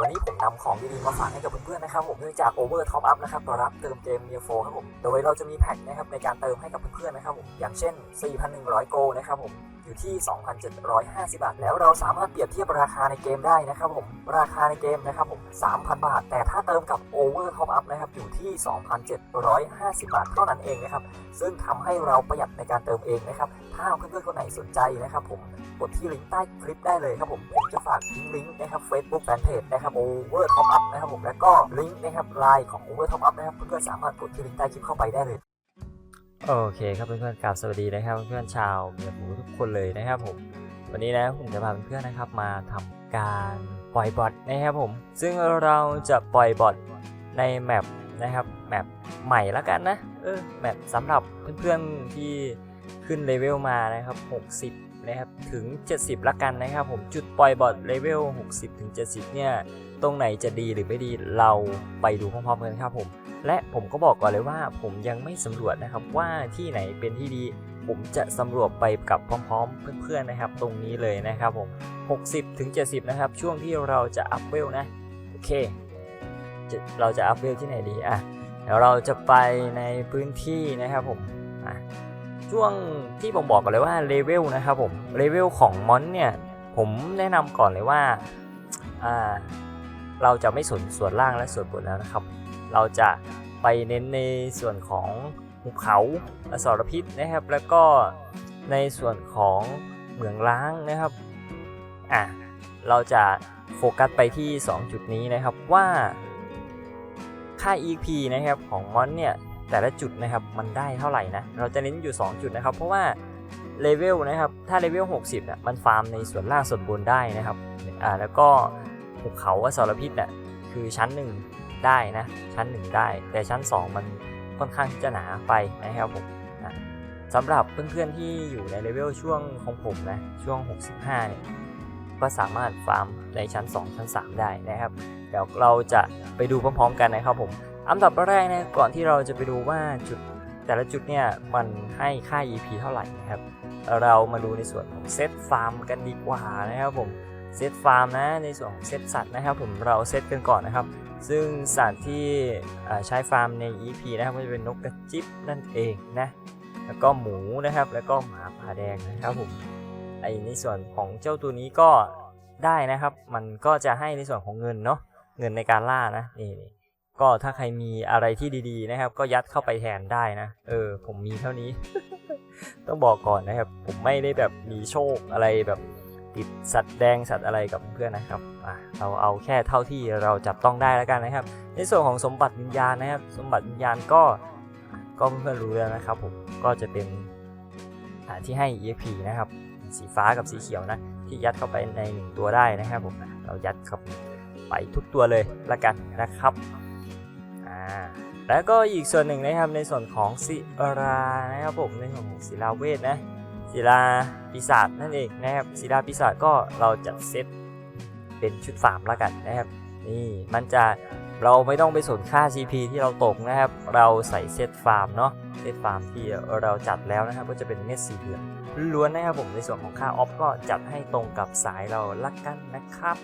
วันนี้ผมนำของดีๆมาฝากให้กับเพื่อนๆนะครับผมเนื่องจาก Over Top Up นะครับรับเติมเกม n e o 4ครับผมโดยเราจะมีแพ็คนะครับในการเติมให้กับเพื่อนๆนะครับผมอย่างเช่น 4,100 โกนะครับผมอยู่ที่ 2,750 บาท แล้วเราสามารถเปรียบเทียบราคาในเกมได้นะครับผม ราคาในเกมนะครับผม 3,000 บาท แต่ถ้าเติมกับ Over Top Up นะครับ อยู่ที่ 2,750 บาทเท่านั้นเองนะครับ ซึ่งทำให้เราประหยัดในการเติมเองนะครับ ถ้าเพื่อนๆคนไหนสนใจนะครับผม กดที่ลิงก์ใต้คลิปได้เลยครับผม ผมจะฝากทิ้งลิงก์นะครับ Facebook Fanpage นะครับ Over Top Up นะครับผม แล้วก็ลิงก์นะครับไลน์ของ Over Top Up นะครับ เพื่อนๆสามารถกดที่ลิงก์ใต้คลิปเข้าไปได้เลย โอเคครับเพื่อนๆกราบสวัสดีนะครับเพื่อนๆชาวเมียหมูทุกคนเลยนะครับผมวันนี้นะผมจะพาเพื่อนๆนะครับมาทำการปล่อยบอทนะครับผม ซึ่งเราจะปล่อยบอทในแมปนะครับแมปใหม่แล้วกันนะเออแมปสำหรับเพื่อนๆที่ขึ้นเลเวลมานะครับ 60 นะครับ ถึง 70 ละกันนะครับผมจุดปล่อยบอทเลเวล 60 ถึง 70 เนี่ย ตรงไหนจะดีหรือไม่ดีเราไปดูพร้อมๆกันครับผม และผมก็บอกก่อนเลยว่าผมยังไม่สำรวจนะครับว่าที่ไหนเป็นที่ดี ผมจะสำรวจไปกับพร้อมๆ เพื่อนๆนะครับ ตรงนี้เลยนะครับผม 60ถึง70 นะครับ ช่วงที่เราจะอัพเวลนะ โอเค เราจะอัพเวลที่ไหนดีอะเดี๋ยวเราจะไปในพื้นที่นะครับผมช่วงที่ผมบอกก่อนเลยว่าเลเวลนะครับผมเลเวลของมอนเนี่ยผมแนะนำก่อนเลยว่าอ่า เราจะไม่สนส่วนล่างและส่วนบนแล้วนะครับ เราจะไปเน้นในส่วนของภูเขาอสรพิษนะครับ แล้วก็ในส่วนของเหมืองล้างนะครับอะเราจะโฟกัสไปที่ 2 จุดนี้นะครับว่าค่า EP นะครับของมอนเนี่ยแต่ละจุดนะครับมันได้เท่าไหร่นะเราจะเน้นอยู่ 2 จุดนะครับ เพราะว่าเลเวลนะครับถ้าเลเวล60อะมันฟาร์มในส่วนล่างส่วนบนได้นะครับอ่าแล้วก็ ภูเขาอสรพิษอะคือชั้น1ได้นะชั้น1ได้ แต่ชั้น 2 มันค่อนข้างที่จะหนาไปนะครับผมอะสำหรับเพื่อนๆที่อยู่ในเลเวลช่วงของผมนะช่วง 65เนี่ยก็สามารถฟาร์มในชั้น 2 ชั้น 3 ได้นะครับ เดี๋ยวเราจะไปดูพร้อมๆกันนะครับผมอันดับแรกนะก่อนที่เราจะไปดูว่าจุดแต่ละจุดเนี่ยมันให้ค่า EP เท่าไหร่นะครับ เรามาดูในส่วนของเซตฟาร์มกันดีกว่านะครับผม เซตฟาร์มนะในส่วนของเซตสัตว์นะครับ ผมเราเซตกันก่อนนะครับ ซึ่งสัตว์ที่ใช้ฟาร์มใน EP นะครับก็จะเป็นนกกระจิบนั่นเองนะแล้วก็หมูนะครับ แล้วก็หมาป่าแดงนะครับผมไอในส่วนของเจ้าตัวนี้ก็ได้นะครับ มันก็จะให้ในส่วนของเงินเนาะเงินในการล่านะนี่นี่ก็ถ้าใครมีอะไรที่ดีๆนะครับ ก็ยัดเข้าไปแทนได้นะ เออ ผมมีเท่านี้ ต้องบอกก่อนนะครับ ผมไม่ได้แบบมีโชคอะไรแบบ ติดสัตว์แดงสัตว์อะไรกับเพื่อนนะครับอะเราเอาแค่เท่าที่เราจับต้องได้แล้วกันนะครับ ในส่วนของสมบัติวิญญาณนะครับ สมบัติวิญญาณก็ก็เพื่อนรู้แล้วนะครับผมก็จะเป็นที่ให้ EXP นะครับสีฟ้ากับสีเขียวนะที่ยัดเข้าไปในหนึ่งตัวได้นะครับผมเรายัดเข้าไปทุกตัวเลยละกันนะครับอ่าแล้วก็อีกส่วนหนึ่งนะครับในส่วนของศิรานะครับผมในส่วนของศิลาเวทนะ ศิลาปีศาจนั่นเองนะครับศิลาปีศาจก็เราจะเซตเป็นชุดฟามแล้วกันนะครับนี่มันจะเราไม่ต้องไปสนค่า CP ที่เราตกนะครับ เราใส่เซตฟาร์มเนาะเซตฟาร์มที่เราจัดแล้วนะครับ ก็จะเป็นเม็ดสีเหลืองล้วนนะครับผมในส่วนของค่าออฟก็จัดให้ตรงกับสายเราละกันนะครับ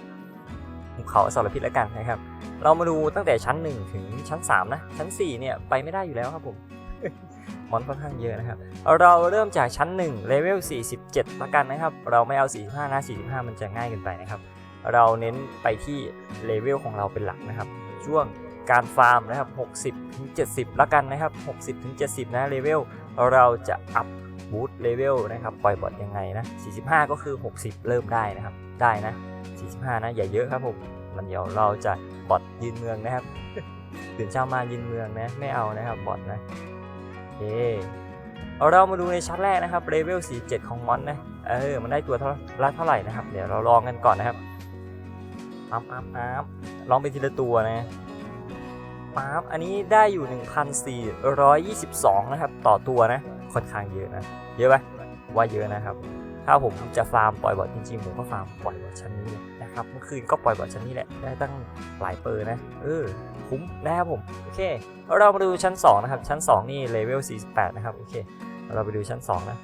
ภูเขาอสรพิษละกันนะครับ เรามาดูตั้งแต่ชั้น 1 ถึงชั้น 3 นะ ชั้น 4 เนี่ย ไปไม่ได้อยู่แล้วครับผม มอนค่อนข้างเยอะนะครับ เราเริ่มจากชั้น1เลเวล 47ละกันนะครับ เราไม่เอา 45 นะ 45 มันจะง่ายเกินไปนะครับ เราเน้นไปที่เลเวลของเราเป็นหลักนะครับ ช่วงการฟาร์มนะครับ 60ถึง70ละกันนะครับ 60ถึง70 นะเลเวล เราจะอัพบูตเลเวลนะครับ ปล่อยบอทยังไงนะ 45 ก็คือ 60 เริ่มได้นะครับ ได้นะ 45 นะ อย่าเยอะครับผม มันเดี๋ยวเราจะบอทยืนเมืองนะครับ ตื่นเช้ามายืนเมืองนะ ไม่เอานะครับบอทนะ เคเอาเรามาดูในชั้นแรกนะครับเลเวล47 ของมอนนะเออมันได้ตัวเท่าละเท่าไหร่นะครับ เดี๋ยวเราลองกันก่อนนะครับปั๊มปั๊มปั๊มลองไปทีละตัวนะปั๊มอันนี้ได้อยู่ 1,422 นะครับ ต่อตัวนะค่อนข้างเยอะนะ เยอะไหมว่าเยอะนะครับ ถ้าผมจะฟาร์มปล่อยบอทจริงๆผมก็ฟาร์มปล่อยบอทชั้นนี้เลยนะครับเมื่อคืนก็ปล่อยบอทชั้นนี้แหละได้ตั้งหลายเปอร์นะเออคุ้มนะครับผมโอเค เรามาดูชั้น 2 นะครับ ชั้น 2 นี่เลเวล 48 นะครับโอเค เราไปดูชั้น 2 นะ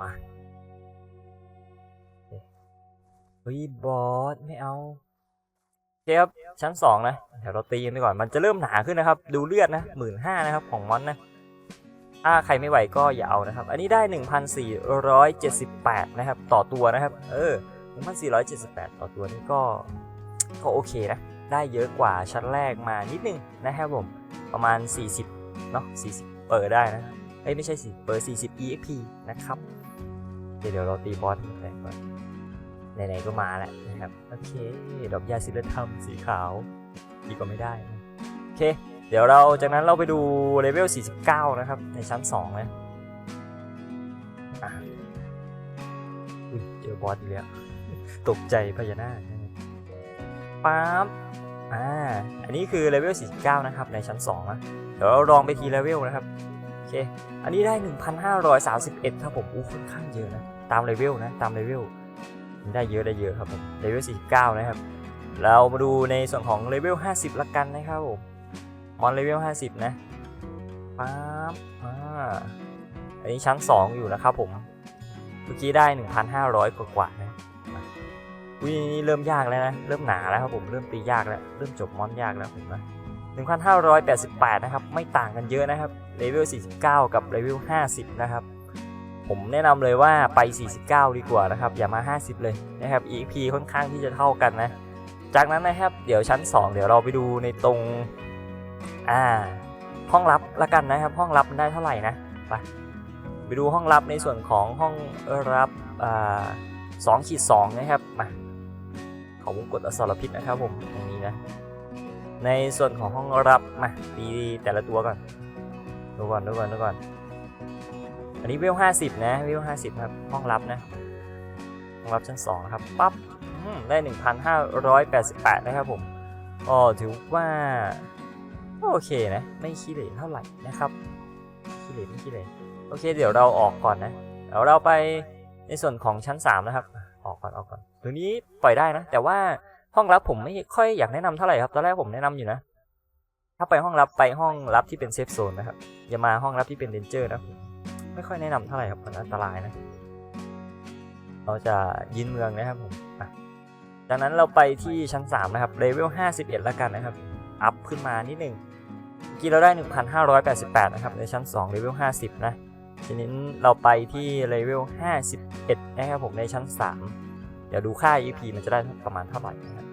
มาเฮ้ยบอสไม่เอาโอเคครับชั้นสองนะเดี๋ยวเราตีกันไปก่อนมันจะเริ่มหนาขึ้นนะครับ ดูเลือดนะหมื่นห้านะครับของมอนนะ ถ้าใครไม่ไหวก็อย่าเอานะครับ อันนี้ได้ 1,478 นะครับ ต่อตัวนะครับ เออ 1,478 ต่อตัวนี่ก็ ก็โอเคนะ ได้เยอะกว่าชั้นแรกมานิดนึงนะครับผม ประมาณ 40 เนาะ 40 เปิดได้นะ เอ้ย ไม่ใช่สิเปิด40 EXP นะครับ เดี๋ยวเดี๋ยวเราตีบอสแรงก่อนไหนๆก็มาแล้วนะครับ โอเค ดอกยาศิลธรรมสีขาวดีกว่าไม่ได้นะโอเค เดี๋ยวเราจากนั้นเราไปดูเลเวล 49 นะครับ ในชั้น 2 นะอุ้ยเจอบอสอีกแล้ว ตกใจพญานาคปั๊บอ่า อันนี้คือเลเวล 49 นะครับ ในชั้น 2 นะ เดี๋ยวเราลองไปทีเลเวลนะครับ โอเค อันนี้ได้ 1,531 ครับผมอู้ค่อนข้างเยอะนะ ตามเลเวลนะ ตามเลเวล ได้เยอะได้เยอะครับผม เลเวล 49 นะครับ เรามาดูในส่วนของเลเวล 50 ละกันนะครับผม มอนเลเวล50 นะปั๊บอ่าอันนี้ชั้น 2 อยู่นะครับผม เมื่อกี้ได้ 1,500 กว่ากว่านะมาอุ้ยนี่เริ่มยากแล้วนะ เริ่มหนาแล้วครับผม เริ่มตียากแล้ว เริ่มจบมอนยากแล้วผมนะ1,588 นะครับ ไม่ต่างกันเยอะนะครับ เลเวล 49 กับเลเวล 50 นะครับ ผมแนะนำเลยว่าไป 49 ดีกว่านะครับ อย่ามา 50 เลยนะครับ EP ค่อนข้างที่จะเท่ากันนะ จากนั้นนะครับ เดี๋ยวชั้น 2 เดี๋ยวเราไปดูในตรง อ่า ห้องลับละกันนะครับ ห้องลับได้เท่าไหร่นะ ไป ไปดูห้องลับในส่วนของห้องรับอ่าสองขีดสองนะครับ มาขาวงกดอสรพิษนะครับผมตรงนี้นะ ในส่วนของห้องรับมาตีแต่ละตัวก่อน ดูก่อนดูก่อนดูก่อน อันนี้เวลห้าสิบนะเวลห้าสิบครับ ห้องรับนะ ห้องรับชั้นสองครับ ปั๊บได้หนึ่งพันห้าร้อยแปดสิบแปดนะครับผม ก็ถือว่า โอเคนะ ไม่ขี้เหร่เท่าไหร่นะครับขี้เหร่ไม่ขี้เหร่โอเค เดี๋ยวเราออกก่อนนะเดี๋ยวเราไปในส่วนของชั้นสามนะครับ ออกก่อนออกก่อนตัวนี้ปล่อยได้นะ แต่ว่าห้องลับผมไม่ค่อยอยากแนะนำเท่าไหร่ครับตอนแรกผมแนะนำอยู่นะ ถ้าไปห้องลับไปห้องลับที่เป็นเซฟโซนนะครับอย่ามาห้องลับที่เป็นเดนเจอร์นะผมไม่ค่อยแนะนำเท่าไหร่ครับมันอันตรายนะเราจะยินเมืองนะครับผมจากนั้นเราไปที่ชั้น3นะครับเลเวล51แล้วกันนะครับ อัพขึ้นมานิดหนึ่ง กี้เราได้ 1,588 นะครับ ในชั้น 2 เลเวล 50 นะ ทีนี้เราไปที่เลเวล 51 นะครับผม ในชั้น 3 เดี๋ยวดูค่า EP มันจะได้ประมาณเท่าไหร่นะครับ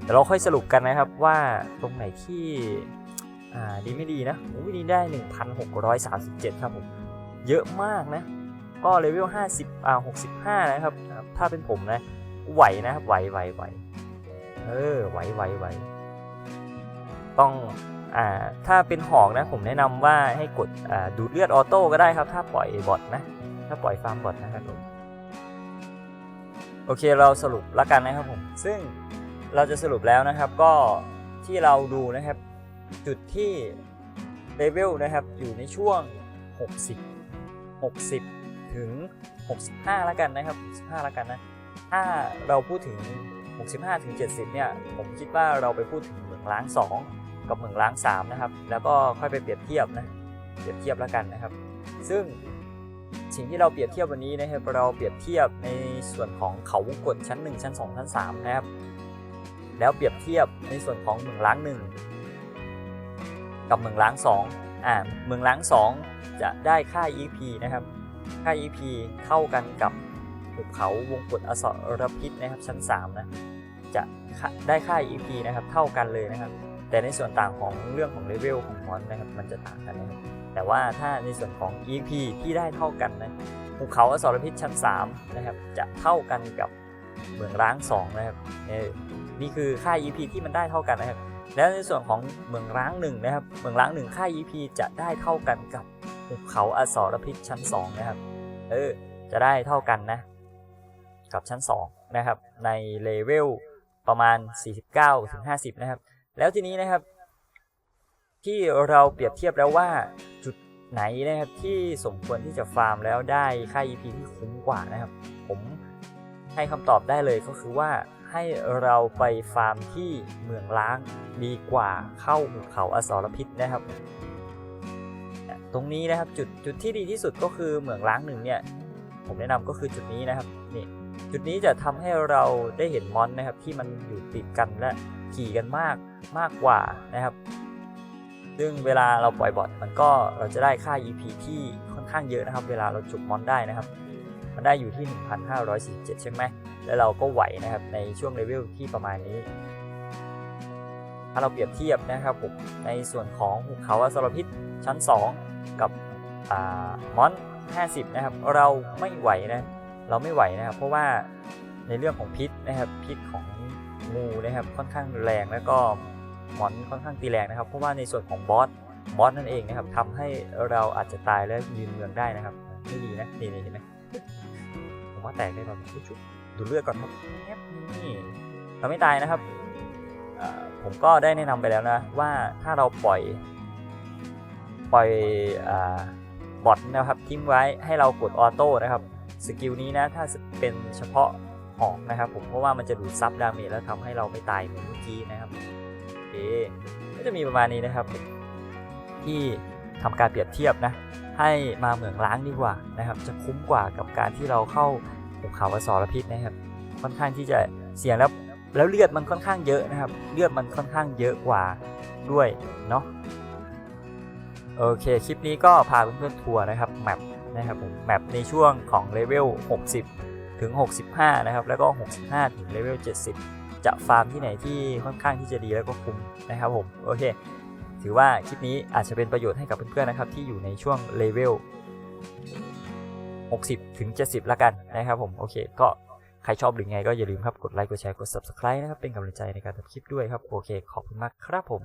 เดี๋ยวเราค่อยสรุปกันนะครับว่าตรงไหนที่อ่าดีไม่ดีนะโอ้ยนี่ได้ 1,637 ครับผม เยอะมากนะ ก็เลเวล 50 อ่า 65 นะครับ ถ้าเป็นผมนะ ไหวนะครับ ไหวไหวไหวเออ ไหวไหวไหวต้อง ถ้าเป็นหอกนะผมแนะนำว่าให้กดดูดเลือดออโต้ก็ได้ครับ ถ้าปล่อยบอทนะ ถ้าปล่อยฟาร์มบอทนะครับผมโอเคเราสรุปล้วกันนะครับผม ซึ่งเราจะสรุปแล้วนะครับก็ที่เราดูนะครับ จุดที่เลเวลนะครับอยู่ในช่วง 60 60 ถึง 65ล้วกันนะครับ65ล้วกันนะถ้าเราพูดถึง 65ถึง70 เนี่ย ผมคิดว่าเราไปพูดถึงเหมืองล้าง2 กับเหมืองล้าง3นะครับ แล้วก็ค่อยไปเปรียบเทียบนะ เปรียบเทียบแล้วกันนะครับ ซึ่งสิ่งที่เราเปรียบเทียบวันนี้นะครับ เราเปรียบเทียบในส่วนของเขาวงกตชั้น 1 ชั้น 2 ชั้น 3 นะครับ แล้วเปรียบเทียบในส่วนของเหมืองล้าง 1 กับเหมืองล้าง2อ่า เหมืองล้าง 2 จะได้ค่า EP นะครับ ค่า EP เท่ากันกับภูเขาวงกฏอสรพิษนะครับชั้น 3 นะ จะได้ค่า EP นะครับ เท่ากันเลยนะครับ แต่ในส่วนต่างของเรื่องของเลเวลของมอนนะครับมันจะต่างกันนะครับแต่ว่าถ้าในส่วนของ EP ที่ได้เท่ากันนะภูเขาอสรพิษชั้น3นะครับจะเท่ากันกับเหมืองร้าง2นะครับเออนี่คือค่า EP ที่มันได้เท่ากันนะครับแล้วในส่วนของเหมืองร้างหนึ่งนะครับเหมืองร้างหนึ่งค่า EP จะได้เท่ากันกับภูเขาอสรพิษชั้น2นะครับเออจะได้เท่ากันนะกับชั้น2นะครับในเลเวลประมาณ 49ถึง50 นะครับ แล้วทีนี้นะครับ ที่เราเปรียบเทียบแล้วว่าจุดไหนนะครับที่สมควรที่จะฟาร์มแล้วได้ค่า EP ที่คุ้มกว่านะครับ ผมให้คำตอบได้เลยก็คือว่าให้เราไปฟาร์มที่เมืองล้างดีกว่าเข้าหุบเขาอสรพิษนะครับ ตรงนี้นะครับจุดจุดที่ดีที่สุดก็คือเหมืองล้างหนึ่งเนี่ยผมแนะนำก็คือจุดนี้นะครับนี่ จุดนี้จะทำให้เราได้เห็นมอนนะครับที่มันอยู่ติดกันและขี่กันมากมากกว่านะครับ ซึ่งเวลาเราปล่อยบอทมันก็เราจะได้ค่า EP ที่ค่อนข้างเยอะนะครับ เวลาเราจุกมอนได้นะครับ มันได้อยู่ที่ 1,547 ใช่ไหมแล้วเราก็ไหวนะครับในช่วงเลเวลที่ประมาณนี้ ถ้าเราเปรียบเทียบนะครับผมในส่วนของภูเขาอสรพิษชั้น 2 กับอ่ามอน 50 นะครับ เราไม่ไหวนะ เราไม่ไหวนะครับ เพราะว่าในเรื่องของพิษนะครับพิษของงูนะครับค่อนข้างแรงแล้วก็หมอนค่อนข้างตีแรงนะครับ เพราะว่าในส่วนของบอสบอสนั่นเองนะครับทำให้เราอาจจะตายและยืนเมืองได้นะครับไม่ดีนะนี่นี่เห็นไหมผมว่าแตกได้ก่อนชุบดูเลือดก่อนครับแอบนี่เราไม่ตายนะครับผมก็ได้แนะนำไปแล้วนะว่าถ้าเราปล่อย ปล่อยอบอทนะครับทิ้งไว้ให้เรากดออโต้นะครับ สกิลนี้นะถ้าเป็นเฉพาะหอกนะครับผมเพราะว่ามันจะดูดซับดาเมจแล้วทำให้เราไม่ตายเหมือนเมื่อกี้นะครับโอเคก็จะมีประมาณนี้นะครับที่ทำการเปรียบเทียบนะให้มาเหมืองล้างดีกว่านะครับ จะคุ้มกว่ากับการที่เราเข้าภูเขาอสรพิษนะครับ ค่อนข้างที่จะเสี่ยงแล้วแล้วเลือดมันค่อนข้างเยอะนะครับ เลือดมันค่อนข้างเยอะกว่าด้วยเนาะโอเค คลิปนี้ก็พาเพื่อนๆทัวร์นะครับแมป นะครับผมแมปในช่วงของเลเวล 60 ถึง 65 นะครับ แล้วก็ 65 ถึงเลเวล 70 จะฟาร์มที่ไหนที่ค่อนข้างที่จะดีแล้วก็คุ้มนะครับผม โอเค ถือว่าคลิปนี้อาจจะเป็นประโยชน์ให้กับเพื่อนๆนะครับ ที่อยู่ในช่วงเลเวล 60 ถึง 70 ละกันนะครับผม โอเค ก็ใครชอบหรือไงก็อย่าลืมครับ กดไลค์ กดแชร์ กด subscribe นะครับ เป็นกำลังใจในการทำคลิปด้วยครับ โอเค ขอบคุณมากครับผม